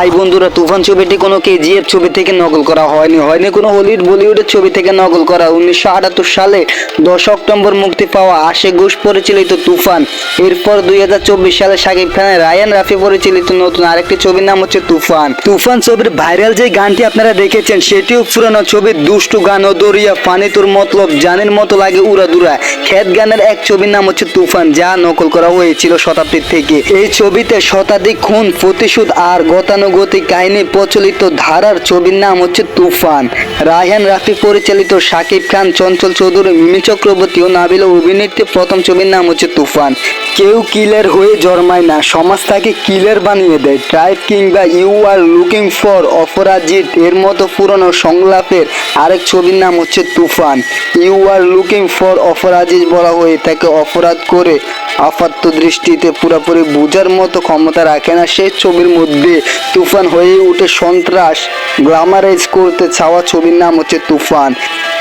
High বন্ধুরা, তুফান ছবিটি কোনো কেজিএফ ছবি থেকে নকল করা হয়নি। হয়নি কোনো হলিউড বলিউডের ছবি থেকে নকল করা। উনিশশো আটাত্তর সালে দশ অক্টোবর মুক্তি পাওয়া আশে ঘোষ পরিচালিত তুফান। এরপর দুই হাজার চব্বিশ সালে শাকিব খানের রায়ান রাফি পরিচালিত নতুন আরেকটি ছবির নাম হচ্ছে তুফান। তুফান ছবির ভাইরাল যে গানটি আপনারা দেখেছেন, সেটিও পুরনো ছবির দুষ্টু গান ও দরিয়া পানি তোর মতলব, জানের মতো লাগে উড়াদুরা খ্যাত গানের এক ছবির নাম হচ্ছে তুফান, যা নকল করা হয়েছিল শতাব্দীর থেকে। এই ছবিতে শতাধিক খুন, প্রতিশোধ আর গতানুগতিক কাহিনী প্রচলিত ধারার ছবির নাম হচ্ছে তুফান। রায়হান রাফি পরিচালিত শাকিব খান, চঞ্চল চৌধুরী, মিমি চক্রবর্তী ও নাবিল অভিনীত প্রথম ছবির নাম হচ্ছে তুফান। কেউ কিলার হয়ে জন্মায় না। সমাজ তাকে কিলার বানিয়ে দেয়। ট্রাইব কিংবা ইউ আর লুকিং ফর অপরাজিত, এর মতো পুরনো সংলাপের আরেক ছবির নাম হচ্ছে Toofan. You are looking for Aparajito বলা হয়ে তাকে অপরাধ করে আপাত্ত দৃষ্টিতে পুরোপুরি বোঝার মতো ক্ষমতা রাখে না। সেই ছবির মধ্যে তুফান হয়ে উঠে সন্ত্রাস গ্লামারাইজ করতে চাওয়া ছবির নাম হচ্ছে তুফান।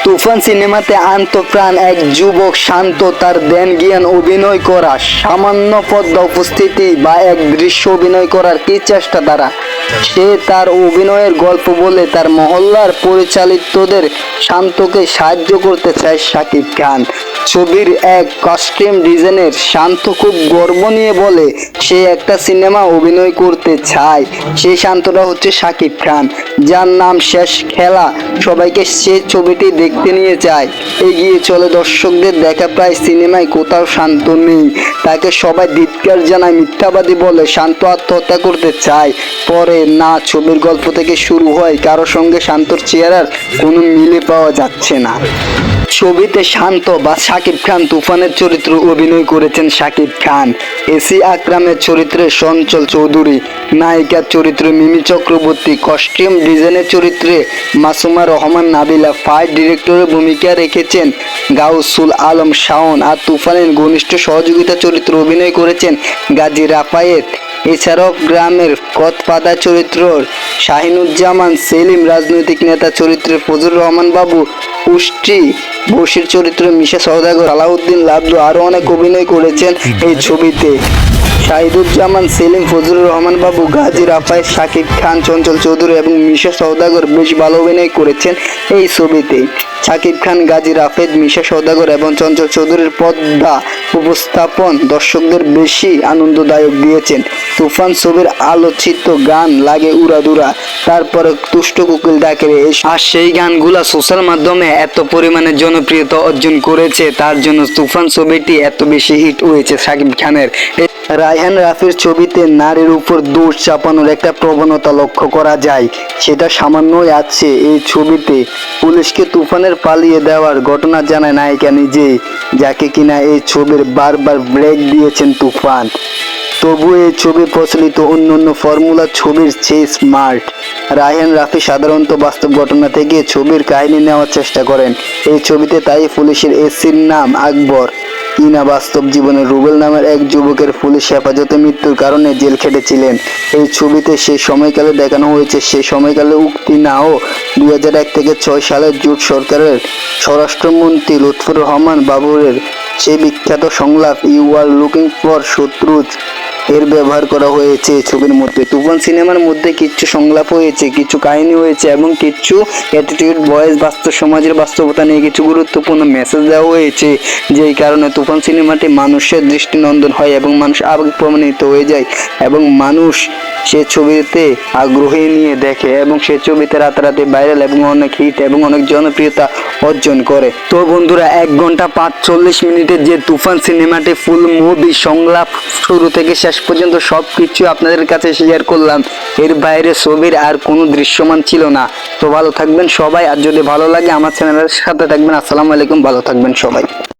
তুফান সিনেমাতে আন্তপ্রাণ এক যুবক শান্ত তার দেন জ্ঞান, অভিনয় করা। সামান্য পদ্মা উপস্থিতি বা এক দৃশ্য অভিনয় করার কি চেষ্টা দ্বারা সে তার অভিনয়ের গল্প বলে তার মহল্লার পরিচালিতদের শান্তকে সাহায্য করতে চায় শাকিব খান। ছবির এক কস্টিউম ডিজাইনের শান্ত খুব গর্ব নিয়ে বলে, সে একটা সিনেমা অভিনয় করতে চায়। সেই শান্তটা হচ্ছে শাকিব খান, যার নাম শেষ খেলা। সবাইকে সে ছবিটি দেখতে নিয়ে যায়। এগিয়ে চলে দর্শকদের দেখা প্রায় সিনেমায় কোথাও শান্ত নেই। তাকে সবাই ধিৎকার জানায়, মিথ্যাবাদী বলে, শান্ত আত্মহত্যা করতে চায়। পরে না, ছবির গল্প থেকে শুরু হয়, কারও সঙ্গে শান্তর চেহারার কোনো মিলে পাওয়া যাচ্ছে না। ছবিতে শান্ত বা শাকিব খান তুফানের চরিত্র অভিনয় করেছেন শাকিব খান। এসি আকরামের চরিত্রে সঞ্চল চৌধুরী, নায়িকার চরিত্রে মিমি চক্রবর্তী, কস্টিউম ডিজাইনের চরিত্রে মাসুমা রহমান, নাবিলা ফাইট ডিরেক্টরের ভূমিকা রেখেছেন গাউসুল আলম শাওন। আর তুফানের ঘনিষ্ঠ সহযোগিতা চরিত্র অভিনয় করেছেন গাজী রাফায়েত। এছাড়াও গ্রামের কতপাদা চরিত্র শাহিনুজ্জামান, সেলিম রাজনৈতিক নেতা চরিত্রে ফজুর রহমান বাবু পুষ্টি বসির চরিত্র মিশা সওদাগর আলাউদ্দিন লাবদু আরও অনেক অভিনয় করেছেন এই ছবিতে। শাহিদুজ্জামান সেলিম, ফজলুর রহমান বাবু, গাজী রাফায়েত শাকিব খান, চঞ্চল চৌধুরী এবং মিশা সৌদাগর বেশ ভালো অভিনয় করেছেন এই ছবিতে। শাকিব খান, গাজী রাফেদ, মিশা সৌদাগর এবং চঞ্চল চৌধুরীর পদ্মা উপস্থাপন দর্শকদের বেশি আনন্দদায়ক দিয়েছেন। তুফান ছবির আলোচিত গান লাগে উড়াদুরা তারপরে তুষ্ট কুকিল ডাকে আর সেই গানগুলা সোশ্যাল মাধ্যমে এত পরিমাণে জনপ্রিয়তা অর্জন করেছে, তার জন্য তুফান ছবিটি এত বেশি হিট হয়েছে শাকিব খানের। এ- রায়হান রাফির ছবিতে নারীর উপর দোষ চাপানোর একটা প্রবণতা লক্ষ্য করা যায়। সেটা সামান্যই আছে। এই ছবিতে পুলিশকে তুফানের পালিয়ে দেওয়ার ঘটনা জানায় নায়িকা নিজেই যাকে কিনা এই ছবির বারবার ব্রেক দিয়েছেন তুফান। তবু এই ছবি প্রচলিত অন্য অন্য ফর্মুলা ছবির চেয়ে স্মার্ট। রায়হান রাফি সাধারণত বাস্তব ঘটনা থেকে ছবির কাহিনী নেওয়ার চেষ্টা করেন। এই ছবিতে তাই পুলিশের এসির নাম আকবর। কিনা বাস্তব জীবনে রুবেল নামের এক যুবকের পুলিশ হেফাজতে মৃত্যুর কারণে জেল খেটেছিলেন। এই ছবিতে সে সময়কালে দেখানো হয়েছে, সে সময়কালে উক্তি নাও দুই এক থেকে ছয় সালের জোট সরকারের স্বরাষ্ট্রমন্ত্রী লুৎফুর রহমান বাবুরের। সেই বিখ্যাত সংলাপ you are looking for Shatruj এর ব্যবহার করা হয়েছে ছবির মধ্যে। তুফান সিনেমার মধ্যে কিছু সংলাপ হয়েছে, কিছু কাহিনী হয়েছে এবং কিছু অ্যাটিটিউড ভয়েস বাস্তব সমাজের বাস্তবতা নিয়ে কিছু গুরুত্বপূর্ণ মেসেজ দেওয়া হয়েছে, যেই কারণে তুফান সিনেমাটি মানুষের দৃষ্টিনন্দন হয় এবং মানুষ আবেগ প্রমাণিত হয়ে যায় এবং মানুষ সে ছবিতে আগ্রহী নিয়ে দেখে এবং সে ছবিতে রাতারাতি ভাইরাল এবং অনেক হিট এবং অনেক জনপ্রিয়তা অর্জন করে। তো বন্ধুরা, এক ঘণ্টা পাঁচচল্লিশ মিনিটের যে তুফান সিনেমাটি ফুল মুভি সংলাপ শুরু থেকে শেষ পর্যন্ত সব কিছু আপনাদের কাছে শেয়ার করলাম। এর বাইরে ছবির আর কোনো দৃশ্যমান ছিল না। তো ভালো থাকবেন সবাই, আর যদি ভালো লাগে আমার চ্যানেলের সাথে থাকবেন। আসসালামু আলাইকুম, ভালো থাকবেন সবাই।